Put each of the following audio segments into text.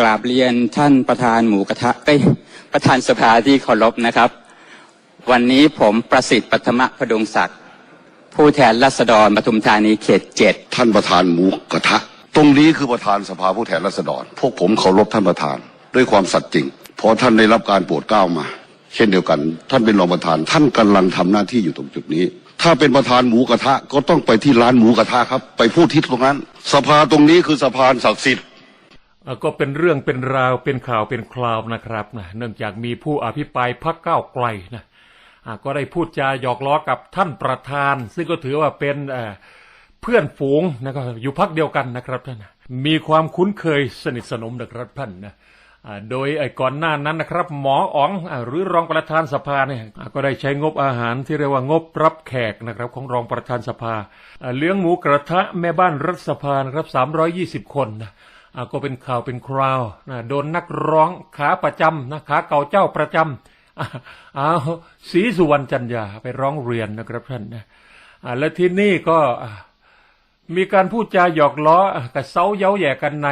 กราบเรียนท่านประธานหมูกระทะเอ้ยประธานสภาที่เคารพนะครับ วันนี้ผมประสิทธิ์ปัทมะพดุงศักดิ์ผู้แทนรัษฎรปทุมธานีเขตเจ็ดท่านประธานหมูกระทะ ตรงนี้คือประธานสภาผู้แทนราษฎร พวกผมเคารพท่านประธาน ด้วยความสัตย์จริงเพราะท่านได้รับการโปรดเกล้ามา เช่นเดียวกัน ท่านเป็นรองประธาน ท่านกำลังทำหน้าที่อยู่ตรงจุดนี้ ถ้าเป็นประธานหมูกระทะก็ต้องไปที่ร้านหมูกระทะครับ ไปพูดที่ตรงนั้น สภาตรงนี้คือสภาศักดิ์สิทธิ์ ก็เป็นเรื่องเป็นราวเป็นข่าวเป็นคราวนะครับนะเนื่องจากมีผู้อภิปรายพักเก้าไกลนะก็ได้พูดจาหยอกล้อกับท่านประธาน ซึ่งก็ถือว่าเป็นเพื่อนฝูงนะครับอยู่พักเดียวกันนะครับท่านมีความคุ้นเคยสนิทสนมนะครับท่านนะโดยไอ้ก่อนหน้านั้นนะครับ หมออ๋องหรือรองประธานสภาเนี่ยก็ได้ใช้งบอาหารที่เรียกว่างบรับแขกนะครับของรองประธานสภา เลี้ยงหมูกระทะแม่บ้านรัฐสภานะครับ320 คนนะอ่า ก็เป็นข่าวเป็นคราวนะโดนนักร้องขาประจำนะขาเก่าเจ้าประจำอ่าอ้าวศรีสุวรรณจันยาไปร้องเรียนนะครับท่านนะและที่นี่ก็มีการพูดจาหยอกล้ออะกับเซาเย้าแย่กันใน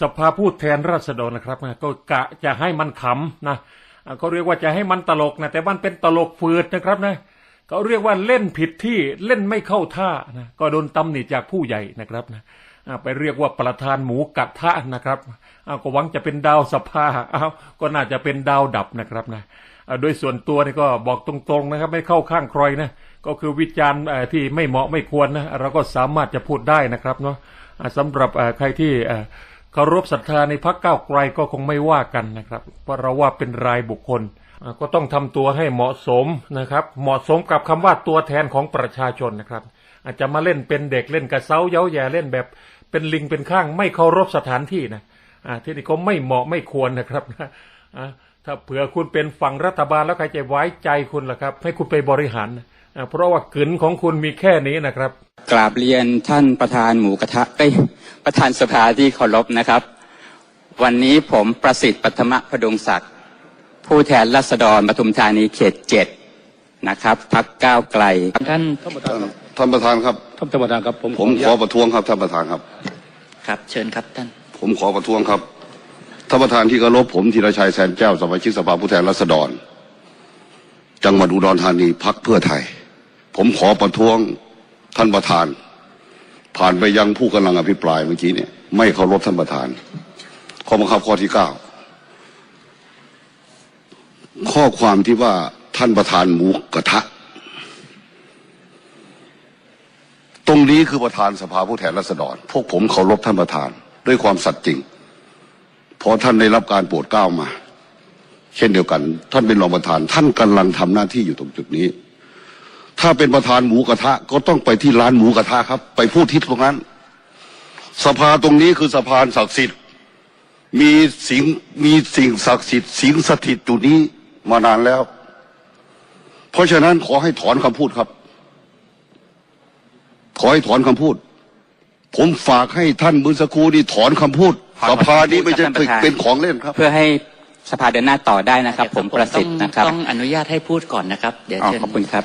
สภาพูดแทนราษฎรนะครับก็กะจะให้มันขำนะอ่าก็เรียกว่าจะให้มันตลกนะแต่มันเป็นตลกฝืดนะครับนะเขาเรียกว่าเล่นผิดที่เล่นไม่เข้าท่านะก็โดนตำหนิจากผู้ใหญ่นะครับนะ ไปเรียกว่าประธานหมูกัดทะนะครับอ้าก็หวังจะเป็นดาวสภาอ้าก็น่าจะเป็นดาวดับนะครับนะโดยส่วนตัวนี่ก็บอกตรงๆนะครับ ไม่เข้าข้างใครนะก็คือวิจารณ์ที่ไม่เหมาะไม่ควรนะเราก็สามารถจะพูดได้นะครับเนาะอ่าสำหรับใครที่เคารพศรัทธาในพรรคก้าวไกลก็คงไม่ว่ากันนะครับเพราะเราว่าเป็นรายบุคคล ก็ต้องทำตัวให้เหมาะสมนะครับ เหมาะสมกับคำว่าตัวแทนของประชาชนนะครับ อาจจะมาเล่นเป็นเด็กเล่นกระเซ้าเย้าแย่เล่นแบบเป็นลิงเป็นข้าง ไม่เคารพสถานที่นะอ่าที่นี่ก็ไม่เหมาะไม่ควรนะครับนะอ่าถ้าเผื่อคุณเป็นฝั่งรัฐบาลแล้วใครจะไว้ใจคุณล่ะครับ ให้คุณไปบริหารนะอ่าเพราะว่ากลืนของคุณมีแค่นี้นะครับ กราบเรียนท่านประธานหมูกระทะเอ้ยประธานสภาที่เคารพนะครับ วันนี้ผมประสิทธิ์ปัทมะพดุงศักดิ์ผู้แทนรัษฎรปทุมธานีเขตเจ็ดนะครับพักก้าวไกลท่าน ท่านประธานครับท่านประธานครับ ผมผมขอประท้วงครับท่านประธานครับ ครับ เชิญครับท่าน ผมขอประท้วงครับท่านประธานที่เคารพผมธีรชัยแสนแก้วสมาชิกสภาผู้แทนราษฎร จังหวัดอุดรธานีพักเพื่อไทย ผมขอประท้วงท่านประธาน ผ่านไปยังผู้กำลังอภิปรายเมื่อกี้เนี่ยไม่เคารพท่านประธาน ข้อบังคับข้อที่เก้าข้อความที่ว่าท่านประธานหมูกระทะ ต รงนี้คือประธานสภาผู้แทนราษฎร พวกผมเคารพท่านประธานด้วยความสัตย์จริงเพราะท่านได้รับการโปรดเกล้ามา เช่นเดียวกัน ท่านเป็นรองประธาน ท่านกำลังทำหน้าที่อยู่ตรงจุดนี้ ถ้าเป็นประธานหมูกระทะก็ต้องไปที่ร้านหมูกระทะครับ ไปพูดที่ตรงนั้น สภาตรงนี้คือสภานศักดิ์สิทธิ์มีสิ่งมีสิ่งศักดิ์สิทธิ์สิงสถิตอยู่นี้มานานแล้ว เพราะฉะนั้นขอให้ถอนคำพูดครับ ขอให้ถอนคำพูด ผมฝากให้ท่านมือสักครู่นี่ถอนคำพูดถอนสคำพูดภานี้ไม่ใช่ครับท่านประธานเป็นของเล่นครับ เพื่อให้สภาเดินหน้าต่อได้นะครับ ผมประสิทธิ์ต้องนะครับต้องอนุญาตให้พูดก่อนนะครับเดี๋ยวอ๋อเชิญขอบคุณครับ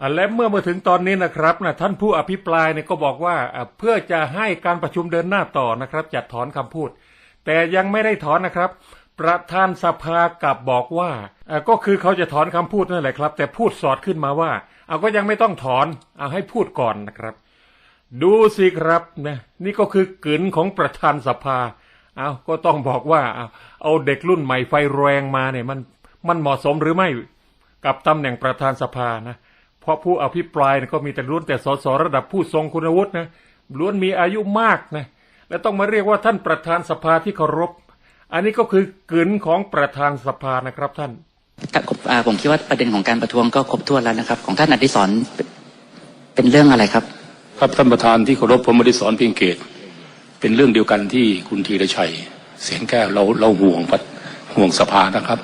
อะและเมื่อมาถึงตอนนี้นะครับนะท่านผู้อภิปรายเนี่ยก็บอกว่าอะเพื่อจะให้การประชุมเดินหน้าต่อนะครับจะถอนคำพูด แต่ยังไม่ได้ถอนนะครับ ประธานสภากลับบอกว่าอะก็คือเขาจะถอนคำพูดนั่นแหละครับ แต่พูดสอดขึ้นมาว่า เอาก็ยังไม่ต้องถอนเอาให้พูดก่อนนะครับ ดูสิครับนะนี่ก็คือกลืนของประธานสภาเอาก็ต้องบอกว่าเอาเอาเด็กรุ่นใหม่ไฟแรงมาเนี่ยมันมันเหมาะสมหรือไม่กับตำแหน่งประธานสภานะเพราะผู้อภิปรายก็มีแต่ล้วนแต่สสระดับผู้ทรงคุณวุฒินะล้วนมีอายุมากนะและต้องมาเรียกว่าท่านประธานสภาที่เคารพ อันนี้ก็คือกลืนของประธานสภานะครับท่าน ผมคิดว่าประเด็นของการประท้วงก็ครบถ้วนแล้วนะครับ ของท่านอดิศรเป็นเป็นเรื่องอะไรครับ ครับท่านประธานที่เคารพผมไม่ได้สอนเพียงเกต เป็นเรื่องเดียวกันที่คุณธีรชัย เสียงแก้วเราเราห่วงห่วงสภานะครับ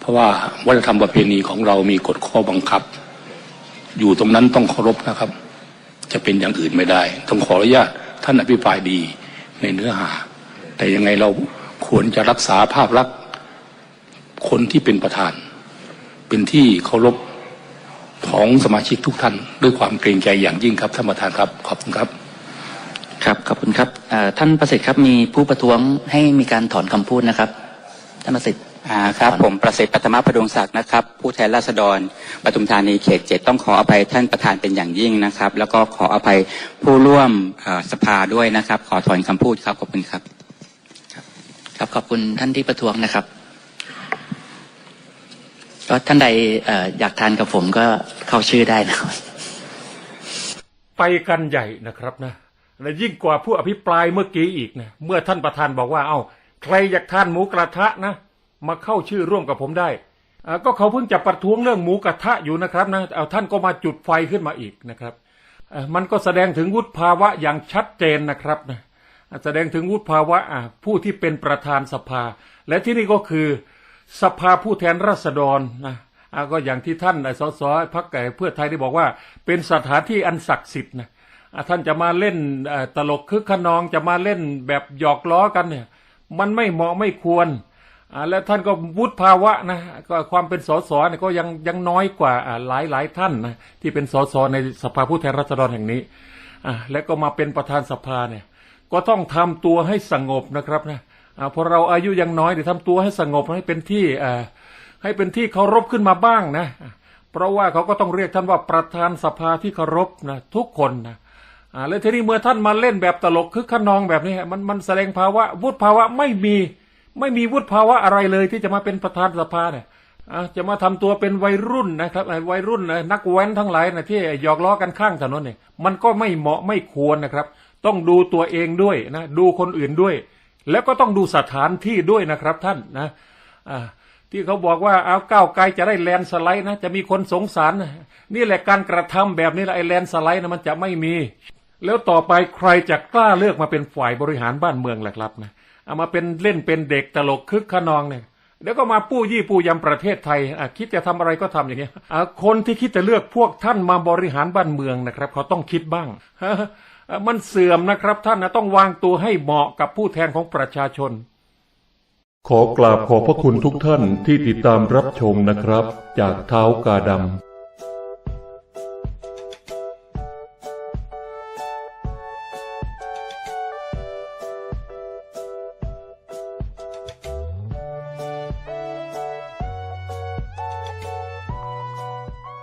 เพราะว่าวัฒนธรรมประเพณีของเรามีกฎข้อบังคับ อยู่ตรงนั้นต้องเคารพนะครับ จะเป็นอย่างอื่นไม่ได้ ต้องขออนุญาตท่านอภิปรายดีในเนื้อหา แต่ยังไงเราควรจะรักษาภาพลักษณ์ คนที่เป็นประธาน เป็นที่เคารพของสมาชิกทุกท่าน ด้วยความเกรงใจอย่างยิ่งครับท่านประธานครับขอบคุณครับ ครับขอบคุณครับเอ่อท่านประสิทธิ์ครับมีผู้ประท้วงให้มีการถอนคำพูดนะครับท่านประสิทธิ์อ่าครับผมประสิทธิ์ปัทมพดุงศักดิ์นะครับ ผู้แทนราษฎรปทุมธานีเขตเจ็ดต้องขออภัยท่านประธานเป็นอย่างยิ่งนะครับ แล้วก็ขออภัยผู้ร่วมเอ่อสภาด้วยนะครับ ขอถอนคำพูดครับขอบคุณครับ ครับขอบคุณท่านที่ประท้วงนะครับ ก็ท่านใดอยากทานกับผมก็เข้าชื่อได้นะครับ ไปกันใหญ่นะครับนะและยิ่งกว่าผู้อภิปรายเมื่อกี้อีกนะเมื่อท่านประธานบอกว่า เอา้าใครอยากทานหมูกระทะนะ มาเข้าชื่อร่วมกับผมได้ก็เขาเพิ่งจะประท้วงเรื่องหมูกระทะอยู่นะครับนะเอาท่านก็มาจุดไฟขึ้นมาอีกนะครับมันก็แสดงถึงวุฒิภาวะอย่างชัดเจนนะครับนะแสดงถึงวุฒิภาวะผู้ที่เป็นประธานสภา และที่นี่ก็คือ สภาผู้แทนราษฎรนะก็อย่างที่ท่านสสพักเพื่อไทยได้บอกว่า เป็นสถานที่อันศักดิ์สิทธิ์นะท่านจะมาเล่นตลกคึกขนองจะมาเล่นแบบหยอกล้อกันเนี่ย มันไม่เหมาะไม่ควรและท่านก็วุฒิภาวะนะก็ความเป็นสสเนี่ยก็ยังยังน้อยกว่าหลายหลายท่านนะที่เป็นสสในสภาผู้แทนราษฎรแห่งนี้และก็มาเป็นประธานสภาเนี่ย ก็ต้องทำตัวให้สงบนะครับนะ อ่าพราะเราอายุยังน้อยเดี๋ยวทำตัวให้สงบให้เป็นที่อ่าให้เป็นที่เคารพขึ้นมาบ้างนะ เพราะว่าเขาก็ต้องเรียกท่านว่าประธานสภาที่เคารพนะทุกคนนะอ่าแล้วทีนี้เมื่อท่านมาเล่นแบบตลกคึกขนองแบบนี้มันมันแสดงภาวะวุฒิภาวะไม่มีไม่มีวุฒิภาวะอะไรเลยที่จะมาเป็นประธานสภาเนี่ยจะมาทำตัวเป็นวัยรุ่นนะครับไอ้วัยรุ่นนะนักแว้นทั้งหลายนะที่หยอกล้อกันข้างถนนเนี่ยมันก็ไม่เหมาะไม่ควรนะครับ ต้องดูตัวเองด้วยนะดูคนอื่นด้วย แล้วก็ต้องดูสถานที่ด้วยนะครับท่านนะอ่าที่เขาบอกว่าเอาก้าวไกลจะได้แลนสไลด์นะจะมีคนสงสารนะนี่แหละการกระทำแบบนี้แหละไอ้แลนสไลด์นะมันจะไม่มี แล้วต่อไปใครจะกล้าเลือกมาเป็นฝ่ายบริหารบ้านเมืองแหละครับนะเอามาเป็นเล่นเป็นเด็กตลกคึกขนองเนี่ยเดี๋ยวก็มาปู้ยี่ปู้ยำประเทศไทยคิดจะทำอะไรก็ทำอย่างเงี้ยคนที่คิดจะเลือกพวกท่านมาบริหารบ้านเมืองนะครับ เขาต้องคิดบ้าง มันเสื่อมนะครับท่านนะต้องวางตัวให้เหมาะกับผู้แทนของประชาชน ขอกราบขอบพระคุณทุกท่านที่ติดตามรับชมนะครับ จากเท้ากาดำ